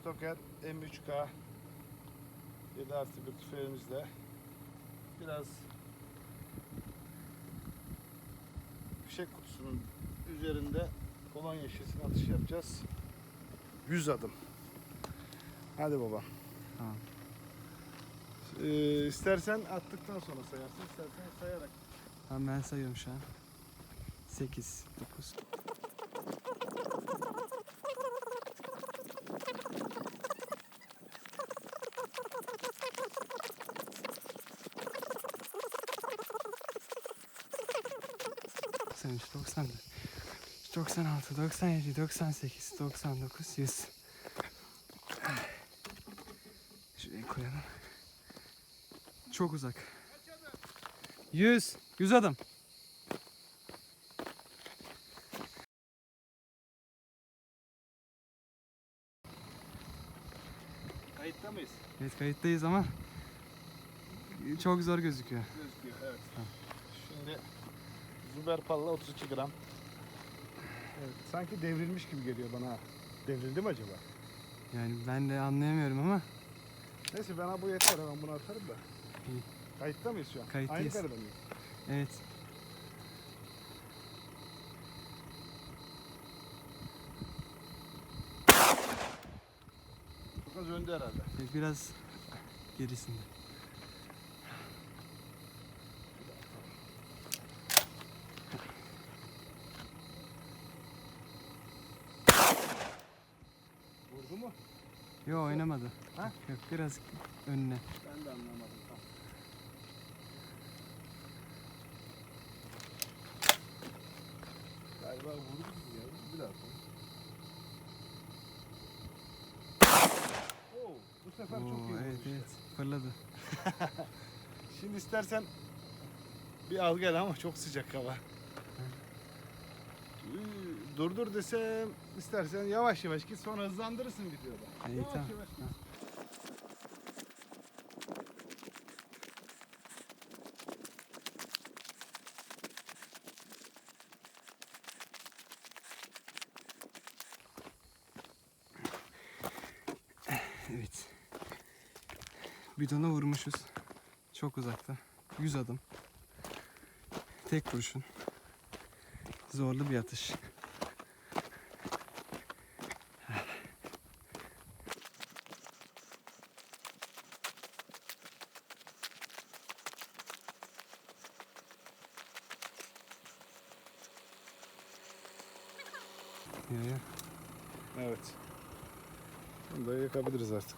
Stoker M3K 7 artı bir tüfeğimizle biraz fişek kutusunun üzerinde kolonya şişesine atış yapacağız. 100 adım. Hadi baba. Tamam. Ee, istersen attıktan sonra sayarsın, istersen sayarak. Tamam ben sayıyorum şu an. 8, 9. Doksan üç, doksan dört, doksan altı, doksan yedi, doksan sekiz, doksan dokuz, yüz. Şuraya koyalım. Çok uzak. Yüz. Yüz adım. Kayıtta mıyız? Evet kayıttayız ama çok zor gözüküyor. Gözüküyor, evet. Şimdi Zuber Palla 32 gram. Evet, sanki devrilmiş gibi geliyor bana. Devrildi mi acaba? Yani ben de anlayamıyorum ama Neyse bana bu yeter ben bunu atarım da. İyi. Kayıtta mıyız şu an? Kayıttayız. Aynı karada mıyız? evet. Çok az önde herhalde. Biraz gerisinde. Vurdu mu? Yo oynamadı. Ha? Yok biraz önüne. Ben de anlamadım tam. Galiba vurdu ya. Bir daha koy. Oo, bu sefer çok iyi Oo, vurdu evet işte. evet fırladı. Şimdi istersen bir al gel ama çok sıcak hava. Durdur desem istersen yavaş yavaş git sonra hızlandırırsın videoda. İyi, yavaş tamam. yavaş git. Evet. Bidona vurmuşuz. Çok uzakta. 100 adım. Tek kurşun. Zorlu bir atış. Ya ya. Evet. Bunu da yakabiliriz artık.